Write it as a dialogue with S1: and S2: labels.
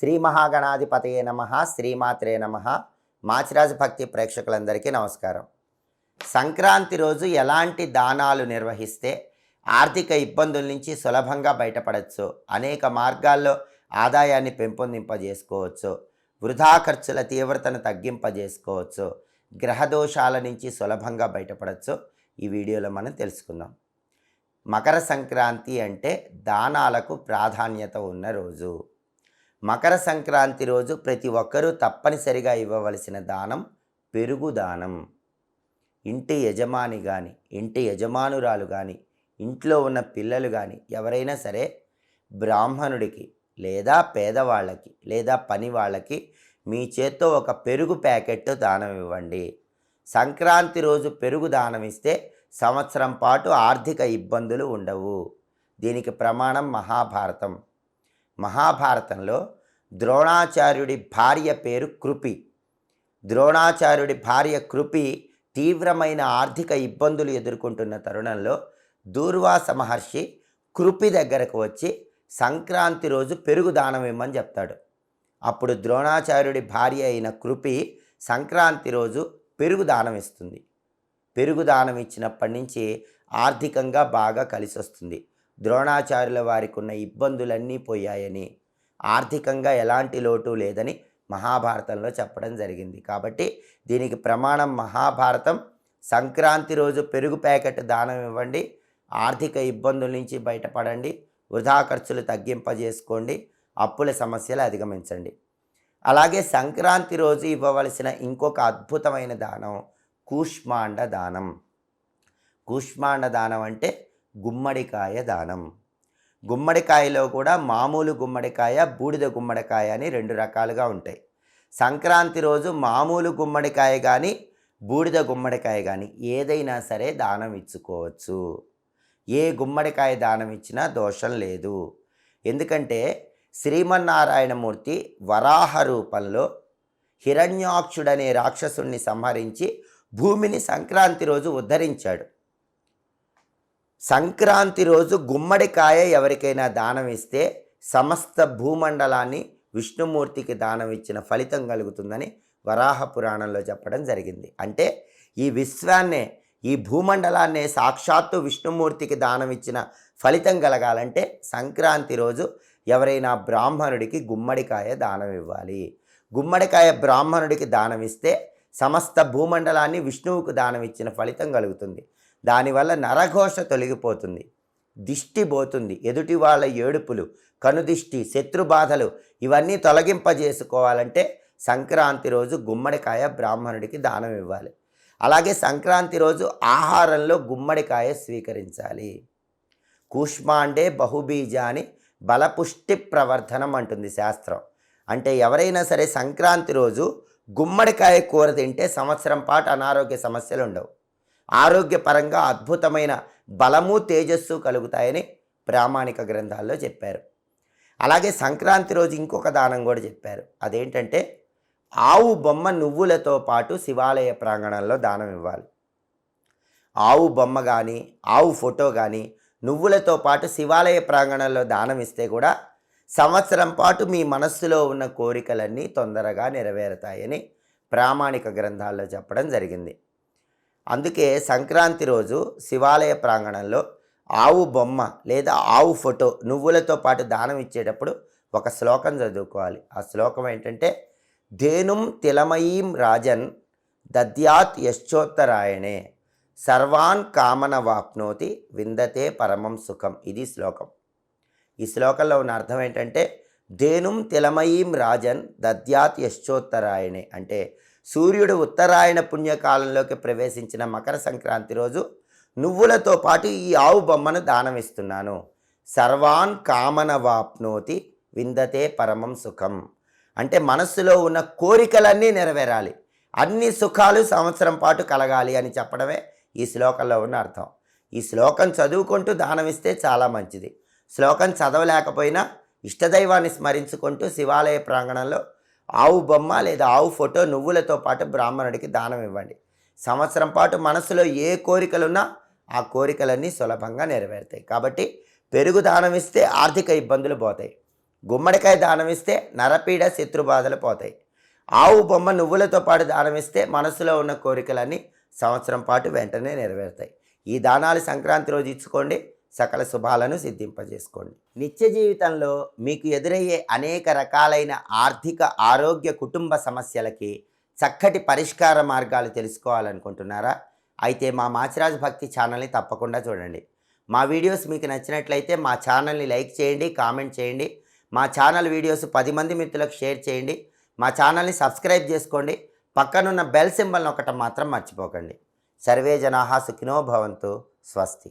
S1: శ్రీ మహాగణాధిపతయే నమ శ్రీమాత్రే నమ. మాచిరాజు భక్తి ప్రేక్షకులందరికీ నమస్కారం. సంక్రాంతి రోజు ఎలాంటి దానాలు నిర్వహిస్తే ఆర్థిక ఇబ్బందుల నుంచి సులభంగా బయటపడవచ్చు అనేక మార్గాల్లో ఆదాయాన్ని పెంపొందింపజేసుకోవచ్చు. వృధా ఖర్చుల తీవ్రతను తగ్గింపజేసుకోవచ్చు. గ్రహదోషాల నుంచి సులభంగా బయటపడవచ్చు ఈ వీడియోలో మనం తెలుసుకుందాం. మకర సంక్రాంతి అంటే దానాలకు ప్రాధాన్యత ఉన్న రోజు. మకర సంక్రాంతి రోజు ప్రతి ఒక్కరూ తప్పనిసరిగా ఇవ్వవలసిన దానం పెరుగు దానం ఇంటి యజమాని కానీ ఇంటి యజమానురాలు కానీ ఇంట్లో ఉన్న పిల్లలు కానీ ఎవరైనా సరే బ్రాహ్మణుడికి లేదా పేదవాళ్ళకి లేదా పని వాళ్ళకి మీ చేత్తో ఒక పెరుగు ప్యాకెట్ దానం ఇవ్వండి. సంక్రాంతి రోజు పెరుగు దానం ఇస్తే సంవత్సరం పాటు ఆర్థిక ఇబ్బందులు ఉండవు. దీనికి ప్రమాణం మహాభారతం. మహాభారతంలో ద్రోణాచార్యుడి భార్య పేరు కృపి. ద్రోణాచార్యుడి భార్య కృపి తీవ్రమైన ఆర్థిక ఇబ్బందులు ఎదుర్కొంటున్న తరుణంలో దూర్వాస మహర్షి కృపి దగ్గరకు వచ్చి సంక్రాంతి రోజు పెరుగు దానం ఇమ్మని చెప్తాడు. అప్పుడు ద్రోణాచార్యుడి భార్య అయిన కృపి సంక్రాంతి రోజు పెరుగు దానం ఇస్తుంది. పెరుగు దానం ఇచ్చినప్పటి నుంచి ఆర్థికంగా బాగా కలిసి వస్తుంది ద్రోణాచార్యుల వారికి ఉన్న ఇబ్బందులన్నీ పోయాయని ఆర్థికంగా ఎలాంటి లోటు లేదని మహాభారతంలో చెప్పడం జరిగింది. కాబట్టి దీనికి ప్రమాణం మహాభారతం. సంక్రాంతి రోజు పెరుగు ప్యాకెట్ దానం ఇవ్వండి. ఆర్థిక ఇబ్బందుల నుంచి బయటపడండి. వృధా ఖర్చులు తగ్గింపజేసుకోండి. అప్పుల సమస్యలు అధిగమించండి. అలాగే సంక్రాంతి రోజు ఇవ్వవలసిన ఇంకొక అద్భుతమైన దానం కూష్మాండ దానం. కూష్మాండ దానం అంటే గుమ్మడికాయ దానం. గుమ్మడికాయలో కూడా మామూలు గుమ్మడికాయ బూడిద గుమ్మడికాయ అని రెండు రకాలుగా ఉంటాయి. సంక్రాంతి రోజు మామూలు గుమ్మడికాయ కానీ బూడిద గుమ్మడికాయ కానీ ఏదైనా సరే దానం ఇచ్చుకోవచ్చు. ఏ గుమ్మడికాయ దానం ఇచ్చినా దోషం లేదు. ఎందుకంటే శ్రీమన్నారాయణమూర్తి వరాహ రూపంలో హిరణ్యాక్షుడనే రాక్షసుణ్ణి సంహరించి భూమిని సంక్రాంతి రోజు ఉద్ధరించాడు. సంక్రాంతి రోజు గుమ్మడికాయ ఎవరికైనా దానం ఇస్తే సమస్త భూమండలాన్ని విష్ణుమూర్తికి దానం ఇచ్చిన ఫలితం కలుగుతుందని వరాహ పురాణంలో చెప్పడం జరిగింది. అంటే ఈ విశ్వాన్నే ఈ భూమండలాన్నే సాక్షాత్తు విష్ణుమూర్తికి దానం ఇచ్చిన ఫలితం కలగాలంటే సంక్రాంతి రోజు ఎవరైనా బ్రాహ్మణుడికి గుమ్మడికాయ దానం ఇవ్వాలి. గుమ్మడికాయ బ్రాహ్మణుడికి దానం ఇస్తే సమస్త భూమండలాన్ని విష్ణువుకు దానం ఇచ్చిన ఫలితం కలుగుతుంది. దానివల్ల నరఘోష తొలగిపోతుంది. దిష్టి పోతుంది. ఎదుటి వాళ్ళ ఏడుపులు కనుదిష్టి శత్రుబాధలు ఇవన్నీ తొలగింపజేసుకోవాలంటే సంక్రాంతి రోజు గుమ్మడికాయ బ్రాహ్మణుడికి దానం ఇవ్వాలి. అలాగే సంక్రాంతి రోజు ఆహారంలో గుమ్మడికాయ స్వీకరించాలి. కూష్మాండే బహుబీజాని బలపుష్టి ప్రవర్ధనం అంటుంది శాస్త్రం. అంటే ఎవరైనా సరే సంక్రాంతి రోజు గుమ్మడికాయ కూర తింటే సంవత్సరం పాటు అనారోగ్య సమస్యలు ఉండవు ఆరోగ్యపరంగా అద్భుతమైన బలము తేజస్సు కలుగుతాయని ప్రామాణిక గ్రంథాల్లో చెప్పారు. అలాగే సంక్రాంతి రోజు ఇంకొక దానం కూడా చెప్పారు. అదేంటంటే ఆవు బొమ్మ నువ్వులతో పాటు శివాలయ ప్రాంగణంలో దానం ఇవ్వాలి. ఆవు బొమ్మ కానీ ఆవు ఫోటో కానీ నువ్వులతో పాటు శివాలయ ప్రాంగణంలో దానం ఇస్తే కూడా సంవత్సరం పాటు మీ మనస్సులో ఉన్న కోరికలన్నీ తొందరగా నెరవేరుతాయని ప్రామాణిక గ్రంథాల్లో చెప్పడం జరిగింది. అందుకే సంక్రాంతి రోజు శివాలయ ప్రాంగణంలో ఆవు బొమ్మ లేదా ఆవు ఫోటో నువ్వులతో పాటు దానం ఇచ్చేటప్పుడు ఒక శ్లోకం చదువుకోవాలి. ఆ శ్లోకం ఏంటంటే ధేనుం తిలమయీం రాజన్ దద్యాత్ యశ్చోత్తరాయణే సర్వాన్ కామన వాప్నోతి విందతే పరమం సుఖం. ఇది శ్లోకం. ఈ శ్లోకంలో ఉన్న అర్థం ఏంటంటే ధేనుం తిలమయీం రాజన్ దద్యాత్ యశ్చోత్తరాయణే అంటే సూర్యుడు ఉత్తరాయణ పుణ్యకాలంలోకి ప్రవేశించిన మకర సంక్రాంతి రోజు నువ్వులతో పాటు ఈ ఆవు బొమ్మను దానం ఇస్తున్నాను సర్వాన్ కామన వాప్నోతి విందతే పరమం సుఖం. అంటే మనస్సులో ఉన్న కోరికలన్నీ నెరవేరాలి. అన్ని సుఖాలు సంవత్సరం పాటు కలగాలి అని చెప్పడమే ఈ శ్లోకంలో ఉన్న అర్థం. ఈ శ్లోకం చదువుకుంటూ దానం ఇస్తే చాలా మంచిది. శ్లోకం చదవలేకపోయినా ఇష్టదైవాన్ని స్మరించుకుంటూ శివాలయ ప్రాంగణంలో ఆవు బొమ్మ లేదా ఆవు ఫోటో నువ్వులతో పాటు బ్రాహ్మణుడికి దానం ఇవ్వండి. సంవత్సరం పాటు మనసులో ఏ కోరికలున్నా ఆ కోరికలన్నీ సులభంగా నెరవేరుతాయి. కాబట్టి పెరుగు దానం ఇస్తే ఆర్థిక ఇబ్బందులు పోతాయి. గుమ్మడికాయ దానం ఇస్తే నరపీడ శత్రుబాధలు పోతాయి. ఆవు బొమ్మ నువ్వులతో పాటు దానం ఇస్తే మనసులో ఉన్న కోరికలన్నీ సంవత్సరం పాటు వెంటనే నెరవేరుతాయి. ఈ దానాలు సంక్రాంతి రోజు ఇచ్చుకోండి. సకల శుభాలను సిద్ధింపజేసుకోండి. నిత్య జీవితంలో మీకు ఎదురయ్యే అనేక రకాలైన ఆర్థిక ఆరోగ్య కుటుంబ సమస్యలకి చక్కటి పరిష్కార మార్గాలు తెలుసుకోవాలనుకుంటున్నారా? అయితే మా మాచిరాజు భక్తి ఛానల్ని తప్పకుండా చూడండి. మా వీడియోస్ మీకు నచ్చినట్లయితే మా ఛానల్ని లైక్ చేయండి కామెంట్ చేయండి. మా ఛానల్ వీడియోస్ పది మంది మిత్రులకు షేర్ చేయండి. మా ఛానల్ని సబ్స్క్రైబ్ చేసుకోండి. పక్కనున్న బెల్ సింబల్ని ఒకటి మాత్రం మర్చిపోకండి. సర్వే జనాహా సుఖినో భవంతు. స్వస్తి.